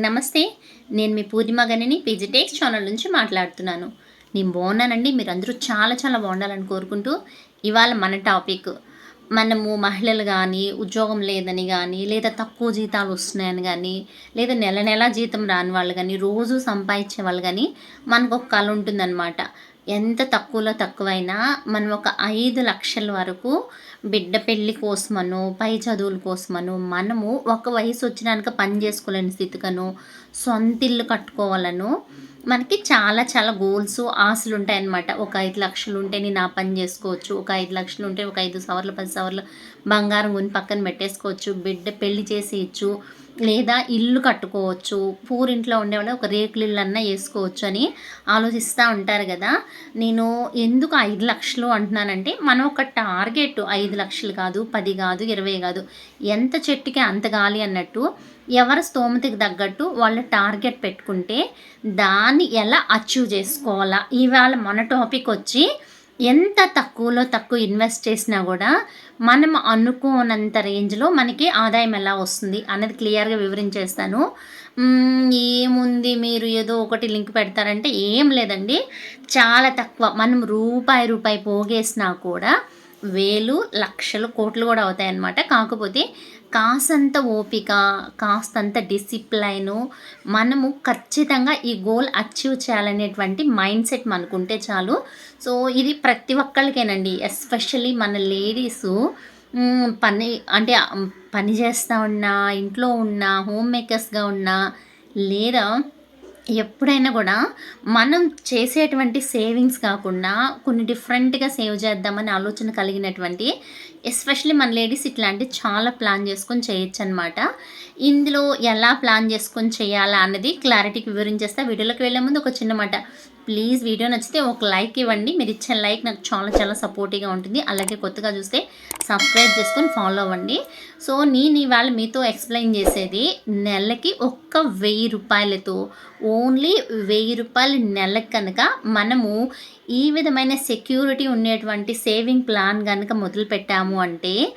అందరికీ నమస్తే నేను మీ పూర్ణిమ గనిని పీజీటెక్స్ ఛానల్ నుంచి మాట్లాడుతున్నాను. నేను బాగున్నానండి మీరు అందరూ చాలా చాలా బాగుండాలని కోరుకుంటూ ఇవాళ మన టాపిక్. మనము మహిళలు కానీ ఉద్యోగం లేదని కానీ లేదా తక్కువ జీతాలు వస్తున్నాయని కానీ లేదా నెల నెల జీతం రాని వాళ్ళు కానీ రోజు సంపాదించే వాళ్ళు కానీ మనకు ఒక కళ ఉంటుందన్నమాట. ఎంత తక్కువలో తక్కువైనా మనం ఒక ఐదు లక్షల వరకు బిడ్డ పెళ్ళి కోసమను పై చదువుల కోసమను మనము ఒక వయసు వచ్చినాక పని చేసుకోలేని స్థితికను సొంత ఇల్లు కట్టుకోవాలను మనకి చాలా చాలా గోల్స్ ఆశలు ఉంటాయన్నమాట. ఒక ఐదు లక్షలు ఉంటే నేను ఆ పని చేసుకోవచ్చు. ఒక ఐదు లక్షలు ఉంటే ఒక ఐదు సవర్లు పది సవర్లు బంగారం కొని పక్కన పెట్టేసుకోవచ్చు. బిడ్డ పెళ్ళి చేసేయచ్చు. లేదా ఇల్లు కట్టుకోవచ్చు పూరింట్లో ఉండేవాళ్ళు ఒక రేకులు ఇల్లు అన్నా వేసుకోవచ్చు అని ఆలోచిస్తూ ఉంటారు కదా. నేను ఎందుకు ఐదు లక్షలు అంటున్నానంటే మనం ఒక టార్గెట్ ఐదు లక్షలు కాదు పది కాదు ఇరవై కాదు ఎంత చెట్టుకి అంత గాలి అన్నట్టు ఎవరి స్తోమతకి తగ్గట్టు వాళ్ళ టార్గెట్ పెట్టుకుంటే దాన్ని ఎలా అచీవ్ చేసుకోవాలా? ఇవాళ మన టాపిక్ వచ్చి ఎంత తక్కువలో తక్కువ ఇన్వెస్ట్ చేసినా కూడా మనం అనుకోనంత రేంజ్లో మనకి ఆదాయం ఎలా వస్తుంది అన్నది క్లియర్గా వివరించేస్తాను. ఏముంది మీరు ఏదో ఒకటి లింక్ పెడతారంటే ఏం లేదండి. చాలా తక్కువ. మనం రూపాయి రూపాయి పోగేసినా కూడా వేలు లక్షలు కోట్లు కూడా అవుతాయి అన్నమాట కాకపోతే కాసంత ఓపిక కాస్తంత డిసిప్లైను మనము ఖచ్చితంగా ఈ గోల్ అచీవ్ చేయాలనేటువంటి మైండ్ సెట్ మనకుంటే చాలు. సో ఇది ప్రతి ఒక్కరికేనండి ఎస్పెషల్లీ మన లేడీసు పని అంటే పని చేస్తూ ఉన్నా ఇంట్లో ఉన్న హోమ్ మేకర్స్గా ఉన్నా లేదా ఎప్పుడైనా కూడా మనం చేసేటువంటి సేవింగ్స్ కాకుండా కొన్ని డిఫరెంట్గా సేవ్ చేద్దామని ఆలోచన కలిగినటువంటి ఎస్పెషలీ మన లేడీస్ ఇట్లాంటి చాలా ప్లాన్ చేసుకొని చేయొచ్చు అనమాట ఇందులో ఎలా ప్లాన్ చేసుకొని చేయాలా అన్నది క్లారిటీకి వివరించేస్తా. వీడియోలోకి వెళ్ళే ముందు ఒక చిన్న మాట. ప్లీజ్ వీడియో నచ్చితే ఒక లైక్ ఇవ్వండి. మీరు ఇచ్చే లైక్ నాకు చాలా చాలా సపోర్టివ్గా ఉంటుంది. అలాగే కొత్తగా చూస్తే సబ్స్క్రైబ్ చేసుకొని ఫాలో అవ్వండి. సో నేను ఇవాళ మీతో ఎక్స్ప్లెయిన్ చేసేది నెలకి ఒక్క వెయ్యి రూపాయలతో ఓన్లీ వెయ్యి రూపాయలు నెలకు కనుక మనము ఈ విధమైన సెక్యూరిటీ ఉండేటువంటి సేవింగ్ ప్లాన్ కనుక మొదలు పెట్టాము అంటే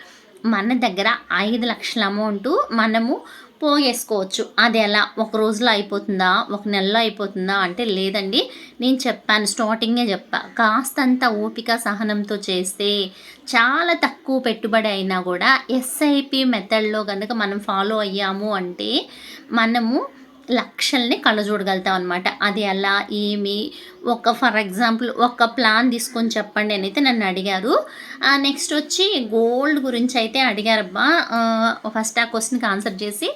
మన దగ్గర ఐదు లక్షల అమౌంట్ మనము పోగేసుకోవచ్చు. అది ఎలా? ఒక రోజులో అయిపోతుందా? ఒక నెలలో అయిపోతుందా? అంటే లేదండి. నేను చెప్పాను స్టార్టింగే చెప్పా. కాస్తంత ఓపిక సహనంతో చేస్తే చాలా తక్కువ పెట్టుబడి అయినా కూడా ఎస్ఐపి మెథడ్లో కనుక మనం ఫాలో అయ్యాము అంటే మనము లక్షల్ని కళ్ళజూడగలుగుతాం అనమాట అది ఎలా ఏమి? ఒక ఫర్ ఎగ్జాంపుల్ ఒక ప్లాన్ తీసుకొని చెప్పండి అని అయితే నన్ను అడిగారు. నెక్స్ట్ వచ్చి గోల్డ్ గురించి అయితే అడిగారబ్బా. ఫస్ట్ ఆ క్వశ్చన్కి ఆన్సర్ చేసి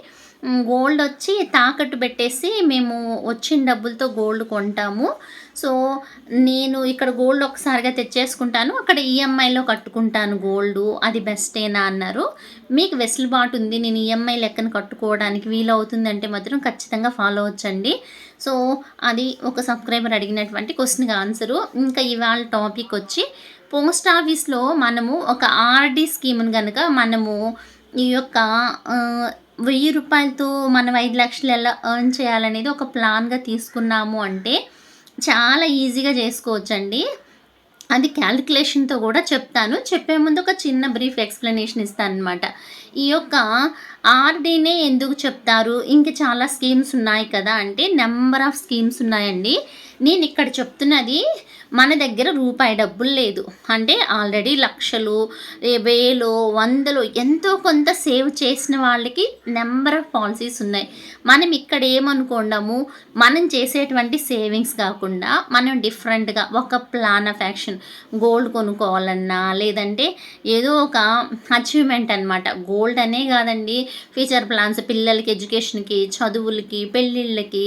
గోల్డ్ వచ్చి తాకట్టు పెట్టేసి మేము వచ్చిన డబ్బులతో గోల్డ్ కొంటాము. సో నేను ఇక్కడ గోల్డ్ ఒకసారిగా తెచ్చేసుకుంటాను. అక్కడ ఈఎంఐలో కట్టుకుంటాను గోల్డ్ అది బెస్టేనా అన్నారు. మీకు వెసులుబాటు ఉంది. నేను ఈఎంఐ లెక్కన కట్టుకోవడానికి వీలవుతుందంటే మాత్రం ఖచ్చితంగా ఫాలో అవచ్చండి సో అది ఒక సబ్స్క్రైబర్ అడిగినటువంటి క్వశ్చన్కి ఆన్సరు ఇంకా ఇవాళ టాపిక్ వచ్చి పోస్ట్ ఆఫీస్లో మనము ఒక ఆర్డీ స్కీమ్ని కనుక మనము ఈ యొక్క వెయ్యి రూపాయలతో మనం ఐదు లక్షలు ఎలా ఎర్న్ చేయాలనేది ఒక ప్లాన్గా తీసుకున్నాము అంటే చాలా ఈజీగా చేసుకోవచ్చండి. అది క్యాలిక్యులేషన్తో కూడా చెప్తాను. చెప్పే ముందు ఒక చిన్న బ్రీఫ్ ఎక్స్ప్లెనేషన్ ఇస్తాను అనమాట ఈ యొక్క ఆర్డీనే ఎందుకు చెప్తారు? ఇంక చాలా స్కీమ్స్ ఉన్నాయి కదా అంటే నెంబర్ ఆఫ్ స్కీమ్స్ ఉన్నాయండి. నేను ఇక్కడ చెప్తున్నది మన దగ్గర రూపాయి డబ్బులు లేదు. అంటే ఆల్రెడీ లక్షలు వేలు వందలు ఎంతో కొంత సేవ్ చేసిన వాళ్ళకి నెంబర్ ఆఫ్ పాలసీస్ ఉన్నాయి. మనం ఇక్కడ ఏమనుకోండము మనం చేసేటువంటి సేవింగ్స్ కాకుండా మనం డిఫరెంట్గా ఒక ప్లాన్ ఆఫ్ యాక్షన్ గోల్డ్ కొనుక్కోవాలన్నా లేదంటే ఏదో ఒక అచీవ్మెంట్ అనమాట గోల్డ్ అనే కాదండి ఫ్యూచర్ ప్లాన్స్ పిల్లలకి ఎడ్యుకేషన్కి చదువులకి పెళ్ళిళ్ళకి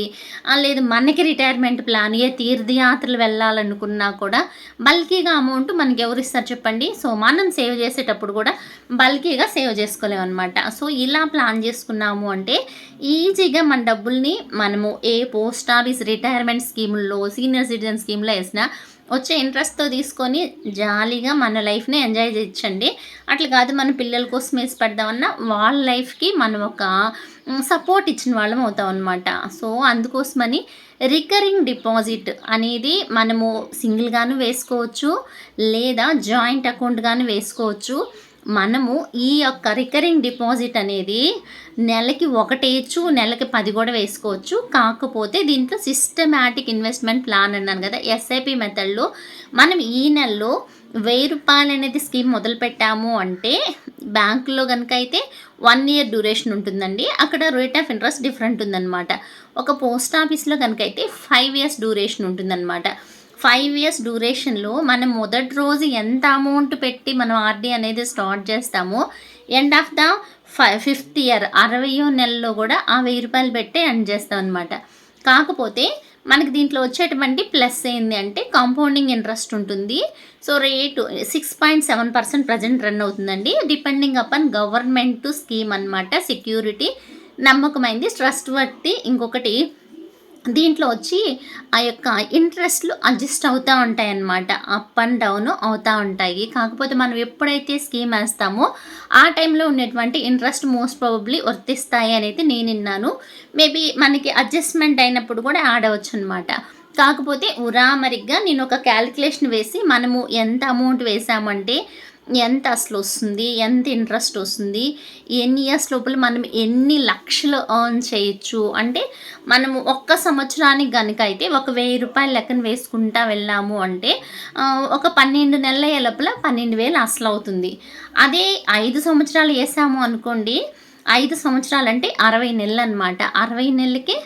లేదు మనకి రిటైర్మెంట్ ప్లాన్ ఏ తీర్థయాత్రలు వెళ్ళాలనుకున్న ఉన్నా కూడా బల్కీగా అమౌంట్ మనకి ఎవరు ఇస్తారు చెప్పండి? సో మనం సేవ్ చేసేటప్పుడు కూడా బల్కీగా సేవ్ చేసుకోలేము అనమాట సో ఇలా ప్లాన్ చేసుకున్నాము అంటే ఈజీగా మన డబ్బుల్ని మనము ఏ పోస్ట్ ఆఫీస్ రిటైర్మెంట్ స్కీముల్లో సీనియర్ సిటిజన్ స్కీమ్లో వేసినా వచ్చే ఇంట్రెస్ట్తో తీసుకొని జాలీగా మన లైఫ్ని ఎంజాయ్ చేయొచ్చండి. అట్లా కాదు మన పిల్లల కోసం వేసి పెడదామన్నా వాళ్ళ లైఫ్కి మనం ఒక సపోర్ట్ ఇచ్చిన వాళ్ళం అవుతాం అనమాట సో అందుకోసమని రికరింగ్ డిపాజిట్ అనేది మనము సింగిల్గాను వేసుకోవచ్చు లేదా జాయింట్ అకౌంట్గాను వేసుకోవచ్చు. మనము ఈ యొక్క రికరింగ్ డిపాజిట్ అనేది నెలకి ఒకటేయచ్చు నెలకి పది కూడా వేసుకోవచ్చు. కాకపోతే దీంట్లో సిస్టమాటిక్ ఇన్వెస్ట్మెంట్ ప్లాన్ అన్నాను కదా ఎస్ఐపి మెథడ్లో మనం ఈ నెలలో వెయ్యి రూపాయలు అనేది స్కీమ్ మొదలు పెట్టాము అంటే బ్యాంకులో కనుక అయితే వన్ ఇయర్ డ్యూరేషన్ ఉంటుందండి. అక్కడ రేట్ ఆఫ్ ఇంట్రెస్ట్ డిఫరెంట్ ఉందన్నమాట. ఒక పోస్ట్ ఆఫీస్లో కనుక అయితే ఫైవ్ ఇయర్స్ డ్యూరేషన్ ఉంటుందన్నమాట. ఫైవ్ ఇయర్స్ డ్యూరేషన్లో మనం మొదటి రోజు ఎంత అమౌంట్ పెట్టి మనం ఆర్డీ అనేది స్టార్ట్ చేస్తామో end of the five fifth year అరవయో నెలలో కూడా ఆ వెయ్యి రూపాయలు పెట్టే ఎండ్ చేస్తాం అనమాట కాకపోతే మనకి దీంట్లో వచ్చేటువంటి ప్లస్ ఏంది అంటే కాంపౌండింగ్ ఇంట్రెస్ట్ ఉంటుంది. So rate six point seven percent present run అవుతుందండి. డిపెండింగ్ అపాన్ గవర్నమెంట్ స్కీమ్ అనమాట సెక్యూరిటీ నమ్మకమైంది ట్రస్ట్ వర్తి ఇంకొకటి దీంట్లో వచ్చి ఆ యొక్క ఇంట్రెస్ట్లు అడ్జస్ట్ అవుతూ ఉంటాయి అన్నమాట అప్ అండ్ డౌన్ అవుతూ ఉంటాయి. కాకపోతే మనం ఎప్పుడైతే స్కీమ్ వేస్తామో ఆ టైంలో ఉన్నటువంటి ఇంట్రెస్ట్ మోస్ట్ ప్రాబబ్లీ వర్తిస్తాయి అనేది నేను విన్నాను. మేబీ మనకి అడ్జస్ట్మెంట్ అయినప్పుడు కూడా యాడ్ అవ్వచ్చు అనమాట కాకపోతే ఉరామరిగ్గా నేను ఒక క్యాలిక్యులేషన్ వేసి మనము ఎంత అమౌంట్ వేసామంటే ఎంత అసలు వస్తుంది ఎంత ఇంట్రెస్ట్ వస్తుంది ఎన్ని ఇయర్స్ లోపల మనం ఎన్ని లక్షలు ఎర్న్ చేయొచ్చు? అంటే మనము ఒక్క సంవత్సరానికి కనుక అయితే ఒక వెయ్యి రూపాయల లెక్కన వేసుకుంటా వెళ్ళాము అంటే ఒక పన్నెండు నెలల లోపల పన్నెండు వేలు అసలు అవుతుంది. అదే ఐదు సంవత్సరాలు వేసాము అనుకోండి ఐదు సంవత్సరాలు అంటే అరవై నెలలు అనమాట అరవై నెలలకి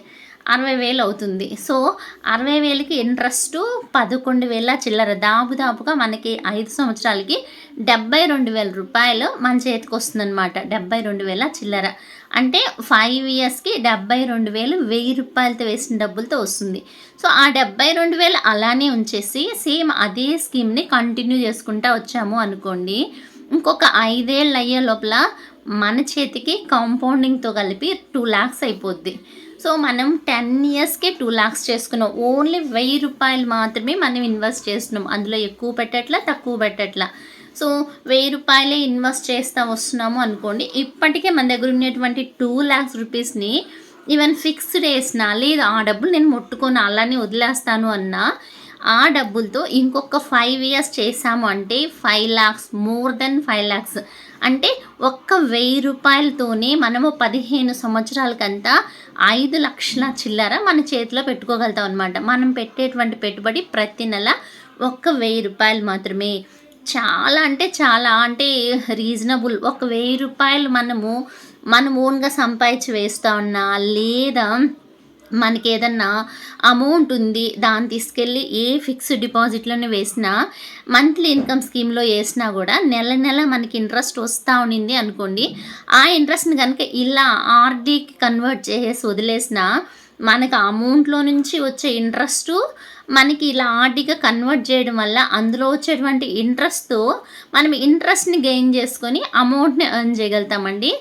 అరవై వేలు అవుతుంది. సో అరవై వేలకి ఇంట్రెస్ట్ పదకొండు వేల చిల్లర. దాపుదాపుగా మనకి ఐదు సంవత్సరాలకి డెబ్బై రెండు వేల రూపాయలు మన చేతికి వస్తుందన్నమాట. డెబ్బై రెండు వేల చిల్లర. అంటే ఫైవ్ ఇయర్స్కి డెబ్బై రెండు వేలు వెయ్యి రూపాయలతో వేసిన డబ్బులతో వస్తుంది. సో ఆ డెబ్బై రెండు వేలు అలానే ఉంచేసి సేమ్ అదే స్కీమ్ని కంటిన్యూ చేసుకుంటా వచ్చాము అనుకోండి. ఇంకొక ఐదేళ్ళు అయ్యే లోపల మన చేతికి కాంపౌండింగ్తో కలిపి టూ ల్యాక్స్ అయిపోద్ది. సో మనం టెన్ ఇయర్స్కి టూ ల్యాక్స్ చేసుకున్నాం. ఓన్లీ వెయ్యి రూపాయలు మాత్రమే మనం ఇన్వెస్ట్ చేస్తున్నాం. అందులో ఎక్కువ పెట్టట్లా తక్కువ పెట్టట్లా. సో వెయ్యి రూపాయలే ఇన్వెస్ట్ చేస్తా వస్తున్నాము అనుకోండి. ఇప్పటికే మన దగ్గర ఉన్నటువంటి టూ ల్యాక్స్ రూపీస్ని ఈవెన్ ఫిక్స్డ్ వేసినా లేదా ఆ డబ్బులు నేను ముట్టుకొని అలానే వదిలేస్తాను అన్నా ఆ డబ్బులతో ఇంకొక ఫైవ్ ఇయర్స్ చేసాము అంటే five lakhs more than five lakhs అంటే ఒక్క వెయ్యి రూపాయలతోనే మనము పదిహేను సంవత్సరాలకంతా ఐదు లక్షల చిల్లర మన చేతిలో పెట్టుకోగలుగుతాం అనమాట మనం పెట్టేటువంటి పెట్టుబడి ప్రతి నెల ఒక్క వెయ్యి రూపాయలు మాత్రమే. చాలా అంటే చాలా అంటే రీజనబుల్ ఒక వెయ్యి రూపాయలు మనము మనం ఓన్గా సంపాదించి వేస్తా ఉన్నా లేదా మనకి ఏదన్నా అమౌంట్ ఉంది దాన్ని తీసుకెళ్ళి ఏ ఫిక్స్డ్ డిపాజిట్లోనే వేసినా మంత్లీ ఇన్కమ్ స్కీమ్లో వేసినా కూడా నెల నెల మనకి ఇంట్రెస్ట్ వస్తూ ఉండింది అనుకోండి ఆ ఇంట్రెస్ట్ని కనుక ఇలా ఆర్డీకి కన్వర్ట్ చేసేసి వదిలేసినా మనకు అమౌంట్లో నుంచి వచ్చే ఇంట్రెస్ట్ మనకి ఇలా ఆర్డీగా కన్వర్ట్ చేయడం వల్ల అందులో వచ్చేటువంటి ఇంట్రెస్ట్తో మనం ఇంట్రెస్ట్ని గెయిన్ చేసుకొని అమౌంట్ని earn చేయగలుగుతామండి.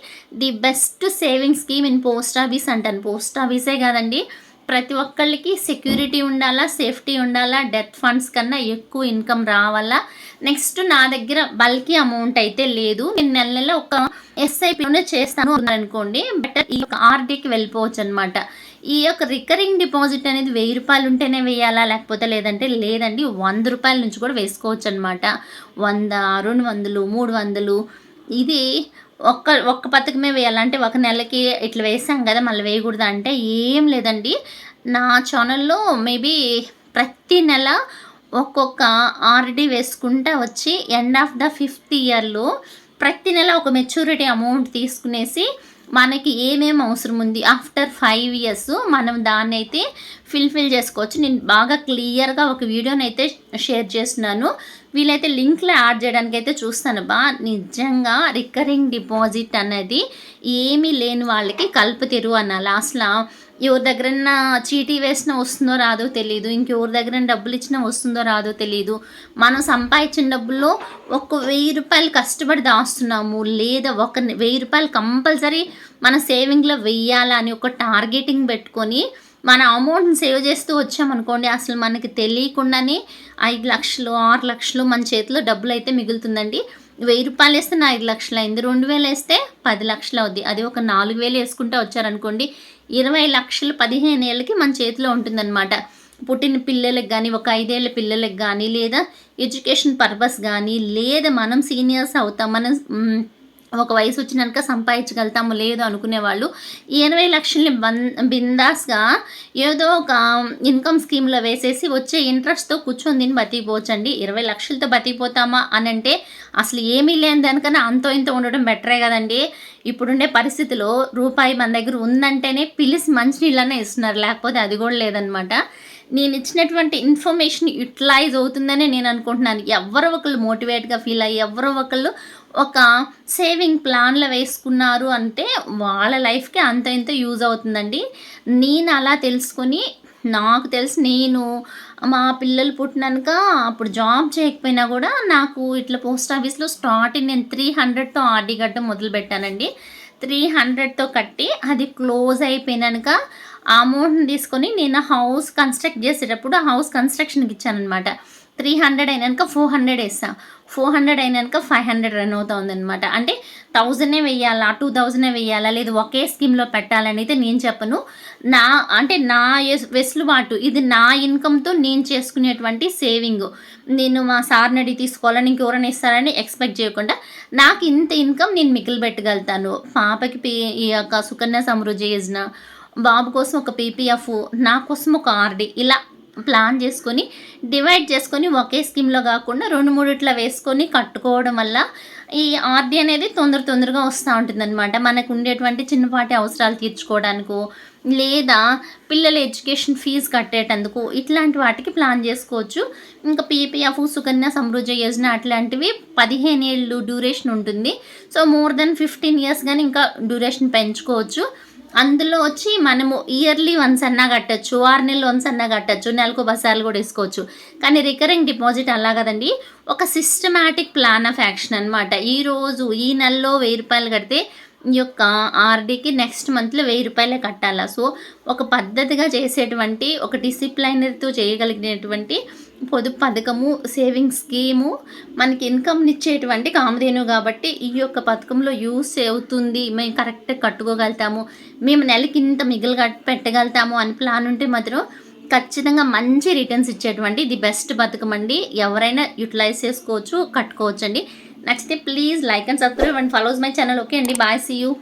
The best saving scheme in post office అంటాను. పోస్ట్ ఆఫీసే కాదండి ప్రతి ఒక్కళ్ళకి సెక్యూరిటీ ఉండాలా సేఫ్టీ ఉండాలా డెత్ ఫండ్స్ కన్నా ఎక్కువ ఇన్కమ్ రావాలా. నెక్స్ట్ నా దగ్గర బల్కీ అమౌంట్ అయితే లేదు. నేను నెల నెల ఒక ఎస్ఐపిలోనే చేస్తాను అనుకోండి బెటర్ ఈ ఆర్డీకి వెళ్ళిపోవచ్చు అనమాట ఈ యొక్క రికరింగ్ డిపాజిట్ అనేది వెయ్యి రూపాయలు ఉంటేనే వేయాలా? లేకపోతే లేదంటే లేదండి వంద రూపాయల నుంచి కూడా వేసుకోవచ్చు అనమాట వంద రెండు వందలు మూడు వందలు. ఇది ఒక్క ఒక్క పథకమే వేయాలంటే ఒక నెలకి ఇట్లా వేసాం కదా మళ్ళీ వేయకూడదు? అంటే ఏం లేదండి. నా ఛానల్లో మేబీ ప్రతి నెల ఒక్కొక్క ఆర్డీ వేసుకుంటా వచ్చి ఎండ్ ఆఫ్ ద ఫిఫ్త్ ఇయర్లో ప్రతి నెల ఒక మెచ్యూరిటీ అమౌంట్ తీసుకునేసి మనకి ఏమేమి అవసరం ఉంది? ఆఫ్టర్ ఫైవ్ ఇయర్స్ మనం దాన్ని అయితే ఫిల్ఫిల్ చేసుకోవచ్చు. నేను బాగా క్లియర్గా ఒక వీడియోని అయితే షేర్ చేస్తున్నాను. వీలైతే లింక్లో యాడ్ చేయడానికి అయితే చూస్తాను. బా నిజంగా రికరింగ్ డిపాజిట్ అనేది ఏమీ లేని వాళ్ళకి కలుపు తెరువు అన్న లాస్ట్లో ఎవరి దగ్గరన్నా చీటీ వేసినా వస్తుందో రాదో తెలియదు ఇంకెవరి దగ్గర డబ్బులు ఇచ్చినా వస్తుందో రాదో తెలియదు మనం సంపాదించిన డబ్బుల్లో ఒక వెయ్యి రూపాయలు కష్టపడి దాస్తున్నాము. లేదా ఒక వెయ్యి రూపాయలు కంపల్సరీ మన సేవింగ్లో వెయ్యాలా అని ఒక టార్గెటింగ్ పెట్టుకొని మన అమౌంట్ని సేవ్ చేస్తూ వచ్చామనుకోండి అసలు మనకి తెలియకుండానే ఐదు లక్షలు ఆరు లక్షలు మన చేతిలో డబ్బులు అయితే మిగులుతుందండి. వెయ్యి రూపాయలు వేస్తే నా ఐదు లక్షలు అయింది. రెండు వేలు వేస్తే పది లక్షలు అవుద్ది. అది ఒక నాలుగు వేలు వేసుకుంటూ వచ్చారనుకోండి ఇరవై లక్షలు పదిహేను ఏళ్ళకి మన చేతిలో ఉంటుందన్నమాట. పుట్టిన పిల్లలకు కానీ ఒక ఐదేళ్ళ పిల్లలకు కానీ లేదా ఎడ్యుకేషన్ పర్పస్ కానీ లేదా మనం సీనియర్స్ అవుతాం. మనం ఒక వయసు వచ్చినాక సంపాదించగలుగుతాము లేదు అనుకునే వాళ్ళు ఈ ఎనభై లక్షల్ని బన్ బిందాస్గా ఏదో ఒక ఇన్కమ్ స్కీమ్లో వేసేసి వచ్చే ఇంట్రెస్ట్తో కూర్చొని దీన్ని బతికిపోవచ్చండి. ఇరవై లక్షలతో బతికిపోతామా అని అంటే అసలు ఏమీ లేని దానికన్నా అంతో ఇంతో ఉండడం బెటరే కదండి. ఇప్పుడుండే పరిస్థితిలో రూపాయి మన దగ్గర ఉందంటేనే పిలిచి మంచినీళ్ళనే ఇస్తున్నారు. లేకపోతే అది కూడా లేదనమాట. నేను ఇచ్చినటువంటి ఇన్ఫర్మేషన్ యూటిలైజ్ అవుతుందనే నేను అనుకుంటున్నాను. ఎవరో ఒకళ్ళు మోటివేట్గా ఫీల్ అయ్యి ఎవరో ఒకళ్ళు ఒక సేవింగ్ ప్లాన్లో వేసుకున్నారు అంటే వాళ్ళ లైఫ్కి అంత ఇంత యూజ్ అవుతుందండి. నేను అలా తెలుసుకొని నాకు తెలిసి నేను మా పిల్లలు పుట్టినాక అప్పుడు జాబ్ చేయకపోయినా కూడా నాకు ఇట్లా పోస్ట్ ఆఫీస్లో స్టార్టింగ్ నేను త్రీ హండ్రెడ్తో ఆర్డీ కట్టడం మొదలుపెట్టానండి త్రీ హండ్రెడ్తో కట్టి అది క్లోజ్ అయిపోయినాక ఆ అమౌంట్ని తీసుకొని నేను హౌస్ కన్స్ట్రక్ట్ చేసేటప్పుడు ఆ హౌస్ కన్స్ట్రక్షన్కి ఇచ్చానమాట త్రీ హండ్రెడ్ అయినాక ఫోర్ హండ్రెడ్ వేస్తా. ఫోర్ హండ్రెడ్ అయినాక ఫైవ్ హండ్రెడ్ రన్ అవుతా ఉందన్నమాట అంటే థౌజండే వెయ్యాలా టూ థౌజండే వెయ్యాలా లేదు ఒకే స్కీమ్లో పెట్టాలని అయితే నేను చెప్పను. నా అంటే నా వెసులుబాటు ఇది నా ఇన్కమ్తో నేను చేసుకునేటువంటి సేవింగ్. నేను మా సార్ని అడిగి తీసుకోవాలని ఇంకెవరైనా ఇస్తారని ఎక్స్పెక్ట్ చేయకుండా నాకు ఇంత ఇన్కమ్ నేను మిగిలి పెట్టగలుగుతాను. పాపకి పే ఈ యొక్క సుకన్య సమృద్ధి యోజన బాబు కోసం ఒక పీపీఎఫ్ నా కోసం ఒక ఆర్డీ ఇలా ప్లాన్ చేసుకొని డివైడ్ చేసుకొని ఒకే స్కీమ్లో కాకుండా రెండు మూడిట్లా వేసుకొని కట్టుకోవడం వల్ల ఈ ఆర్డీ అనేది తొందర తొందరగా వస్తూ ఉంటుందన్నమాట. మనకు ఉండేటువంటి చిన్నపాటి అవసరాలు తీర్చుకోవడానికో లేదా పిల్లల ఎడ్యుకేషన్ ఫీజు కట్టేటందుకు ఇట్లాంటి వాటికి ప్లాన్ చేసుకోవచ్చు. ఇంకా పీపీఎఫ్ సుకన్య సమృద్ధి యోజన అట్లాంటివి పదిహేను ఏళ్ళు డ్యూరేషన్ ఉంటుంది. So more than fifteen years కానీ ఇంకా డ్యూరేషన్ పెంచుకోవచ్చు. అందులో వచ్చి మనము ఇయర్లీ వన్స్ అన్నా కట్టచ్చు ఆరు నెలలు వన్స్ అన్నా కట్టచ్చు నెలకు బసాలు కూడా వేసుకోవచ్చు. కానీ రికరింగ్ డిపాజిట్ అలా కదండి. ఒక సిస్టమాటిక్ ప్లాన్ ఆఫ్ యాక్షన్ అనమాట ఈరోజు ఈ నెలలో వెయ్యి రూపాయలు కడితే ఈ యొక్క ఆర్డీకి నెక్స్ట్ మంత్లో వెయ్యి రూపాయలే కట్టాలా? సో ఒక పద్ధతిగా చేసేటువంటి ఒక డిసిప్లైనర్తో చేయగలిగినటువంటి పొదుపు పథకము సేవింగ్స్ స్కీము మనకి ఇన్కమ్ని ఇచ్చేటువంటి కామధేను కాబట్టి ఈ యొక్క పథకంలో యూస్ అవుతుంది. మేము కరెక్ట్గా కట్టుకోగలుగుతాము. మేము నెలకి ఇంత మిగిలి కట్- పెట్టగలుగుతాము అని ప్లాన్ ఉంటే మాత్రం ఖచ్చితంగా మంచి రిటర్న్స్ ఇచ్చేటువంటి ఇది బెస్ట్ పథకం అండి. ఎవరైనా యూటిలైజ్ చేసుకోవచ్చు కట్టుకోవచ్చు అండి నచ్చితే please like and subscribe and follows my channel okay అండి బాయ్ సీ యూ